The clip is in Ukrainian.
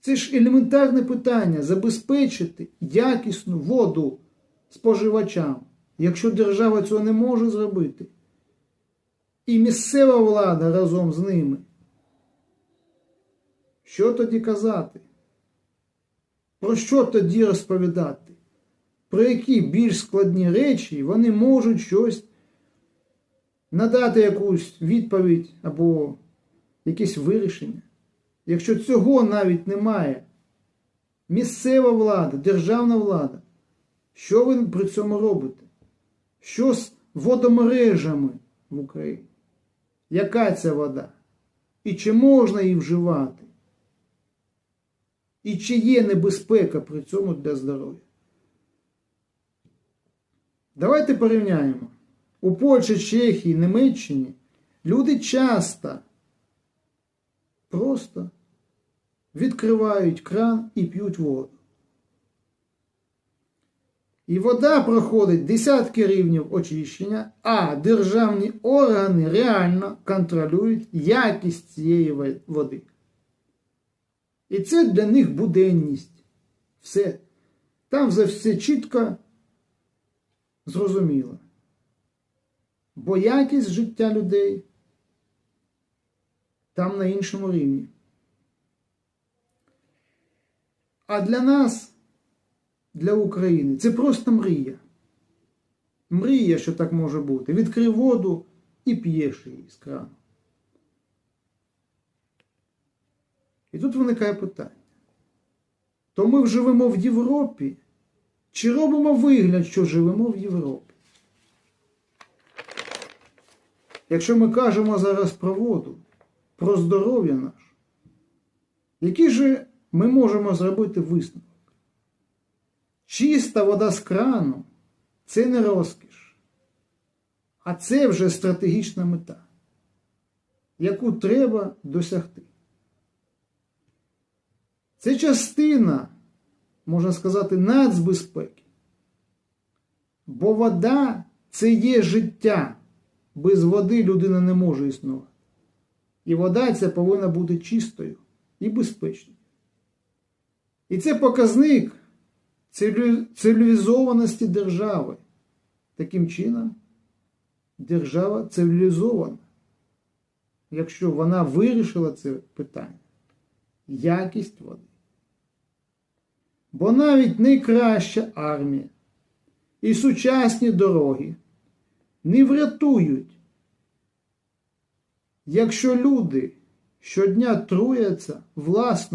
Це ж елементарне питання забезпечити якісну воду споживачам, якщо держава цього не може зробити. І місцева влада разом з ними. Що тоді казати? Про що тоді розповідати? Про які більш складні речі вони можуть щось надати якусь відповідь або якесь вирішення? Якщо цього навіть немає, місцева влада, державна влада, що ви при цьому робите? Що з водомережами в Україні? Яка ця вода? І чи можна її вживати? І чи є небезпека при цьому для здоров'я? Давайте порівняємо. У Польщі, Чехії, Німеччині люди часто просто відкривають кран і п'ють воду. І вода проходить десятки рівнів очищення, а державні органи реально контролюють якість цієї води. І це для них буденність. Все. Там вже все чітко зрозуміло. Бо якість життя людей там на іншому рівні. А для нас, для України, це просто мрія. Мрія, що так може бути. Відкрив воду і п'єш її з крану. І тут виникає питання. То ми живемо в Європі, чи робимо вигляд, що живемо в Європі? Якщо ми кажемо зараз про воду, про здоров'я наше, які же ми можемо зробити висновок? Чиста вода з крану це не розкіш, а це вже стратегічна мета, яку треба досягти. Це частина, можна сказати, нацбезпеки. Бо вода це є життя. Без води людина не може існувати. І вода ця повинна бути чистою і безпечною. І це показник цивілізованості держави. Таким чином, держава цивілізована, якщо вона вирішила це питання. Якість води. Бо навіть найкраща армія і сучасні дороги не врятують, якщо люди щодня труяться власною